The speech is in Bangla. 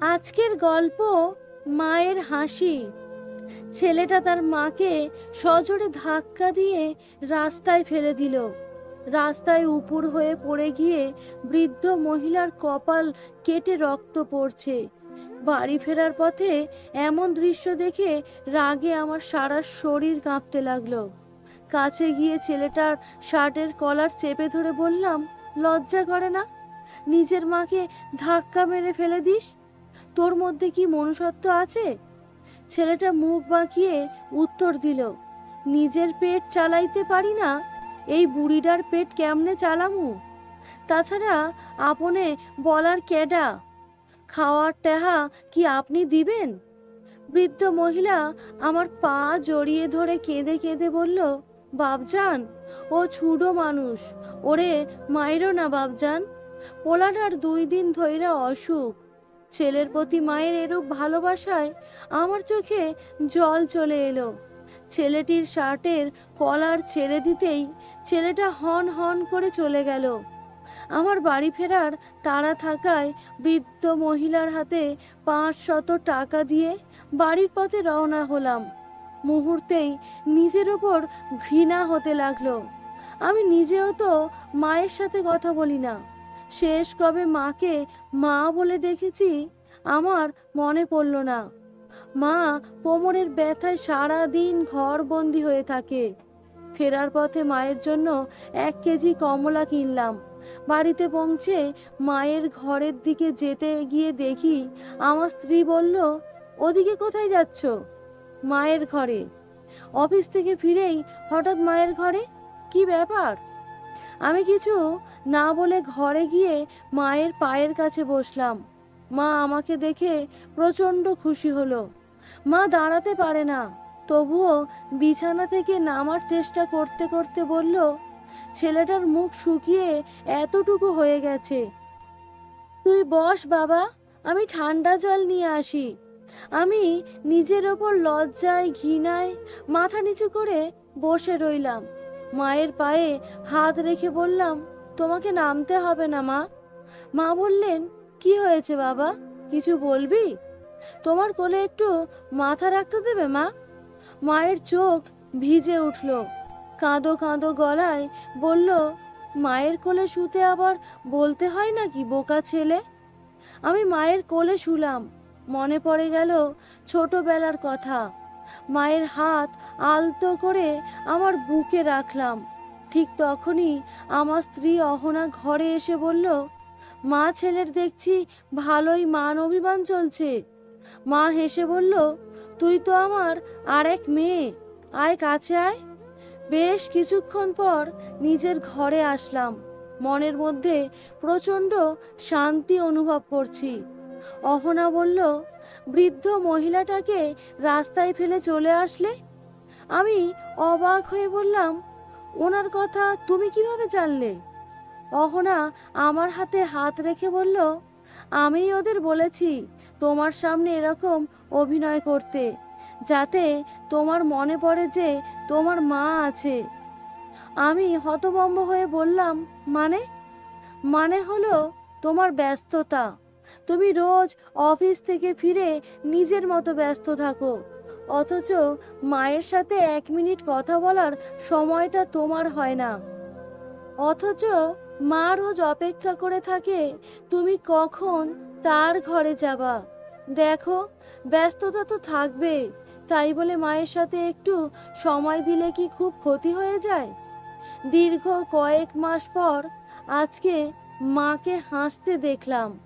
আজকের গল্প মায়ের হাসি। ছেলেটা তার মাকে সজোরে ধাক্কা দিয়ে রাস্তায় ফেলে দিল। রাস্তায় উপুর হয়ে পড়ে গিয়ে বৃদ্ধ মহিলার কপাল কেটে রক্ত পড়ছে। বাড়ি ফেরার পথে এমন দৃশ্য দেখে রাগে আমার সারা শরীর কাঁপতে লাগল। কাছে গিয়ে ছেলেটার শার্টের কলার চেপে ধরে বললাম, লজ্জা করে না? নিজের মাকে ধাক্কা মেরে ফেলে দিস? তোর মধ্যে কি মনুষ্যত্ব আছে? ছেলেটা মুখ বাঁকিয়ে উত্তর দিল, নিজের পেট চালাইতে পারি না, এই বুড়িটার পেট কেমনে চালামু? তাছাড়া আপনে বলার ক্যাডা, খাওয়ার টেহা কি আপনি দিবেন? বৃদ্ধ মহিলা আমার পা জড়িয়ে ধরে কেঁদে কেঁদে বলল বাবজান ও ছুডো মানুষ, ওরে মাইরো না বাবজান পোলাটার দুই দিন ধইরা অসুখ ছেলের প্রতি মায়ের এরূপ ভালোবাসায় আমার চোখে জল চলে এলো। ছেলেটির শার্টের কলার ছেড়ে দিতেই ছেলেটা হন হন করে চলে গেল। আমার বাড়ি ফেরার তাড়া থাকায় বৃদ্ধ মহিলার হাতে পাঁচ শত টাকা দিয়ে বাড়ির পথে রওনা হলাম। মুহূর্তেই নিজের ওপর ঘৃণা হতে লাগল। আমি নিজেও তো মায়ের সাথে কথা বলি না। শেষ কবে মাকে মা বলে দেখেছি আমার মনে পড়ল না। মা কোমরের ব্যথায় সারা দিন ঘর বন্দি হয়ে থাকে। ফেরার পথে মায়ের জন্য এক কেজি কমলা কিনলাম। বাড়িতে পৌঁছে মায়ের ঘরের দিকে যেতে গিয়ে দেখি আমার স্ত্রী বলল, ওদিকে কোথায় যাচ্ছ? মায়ের ঘরে। অফিস থেকে ফিরেই হঠাৎ মায়ের ঘরে, কি ব্যাপার? আমি কিছু না বলে ঘরে গিয়ে মায়ের পায়ের কাছে বসলাম। মা আমাকে দেখে প্রচণ্ড খুশি হলো। মা দাঁড়াতে পারে না। তবুও বিছানা থেকে নামার চেষ্টা করতে করতে বলল, ছেলেটার মুখ শুকিয়ে এতটুকু হয়ে গেছে। তুই বস বাবা, আমি ঠান্ডা জল নিয়ে আসি। আমি নিজের ওপর লজ্জায়, ঘৃণায় মাথা নিচু করে বসে রইলাম। মায়ের পায়ে হাত রেখে বললাম তোমাকে নামতে হবে না, মা। মা বললেন, কি হয়েছে বাবা? কিছু বলবি? তোমার কোলে একটু মাথা রাখতে দেবে, মা? মায়ের চোখ ভিজে উঠল। কাঁদো কাঁদো গলায় বলল, মায়ের কোলে শুতে আবার বলতে হয় নাকি, বোকা ছেলে? আমি মায়ের কোলে শুলাম। মনে পড়ে গেল ছোটবেলার কথা। মায়ের হাত আলতো করে আমার বুকে রাখলাম। ঠিক তখনই আমার স্ত্রী অহনা ঘরে এসে বলল, মা ছেলের দেখছি ভালোই মান অভিমান চলছে। মা হেসে বলল, তুই তো আমার আর এক মেয়ে, আয় কাছে আয়। বেশ কিছুক্ষণ পর নিজের ঘরে আসলাম। মনের মধ্যে প্রচণ্ড শান্তি অনুভব করছি। অহনা বলল, বৃদ্ধ মহিলাটাকে রাস্তায় ফেলে চলে আসলে? আমি অবাক হয়ে বললাম ওনার কথা তুমি কীভাবে জানলে? অহনা আমার হাতে হাত রেখে বলল, আমি ওদের বলেছি তোমার সামনে এরকম অভিনয় করতে, যাতে তোমার মনে পড়ে যে তোমার মা আছে। আমি হতভম্ব হয়ে বললাম মানে? মানে হলো তোমার ব্যস্ততা। তুমি রোজ অফিস থেকে ফিরে নিজের মতো ব্যস্ত থাকো। অথচ মায়ের সাথে এক মিনিট কথা বলার সময়টা তোমার হয় না। অথচ মা রোজ অপেক্ষা করে থাকে, তুমি কখন তার ঘরে যাবা? দেখো, ব্যস্ততা তো থাকবে তাই বলে মায়ের সাথে একটু সময় দিলে কি খুব ক্ষতি হয়ে যায়? দীর্ঘ কয়েক মাস পর আজকে মাকে হাসতে দেখলাম।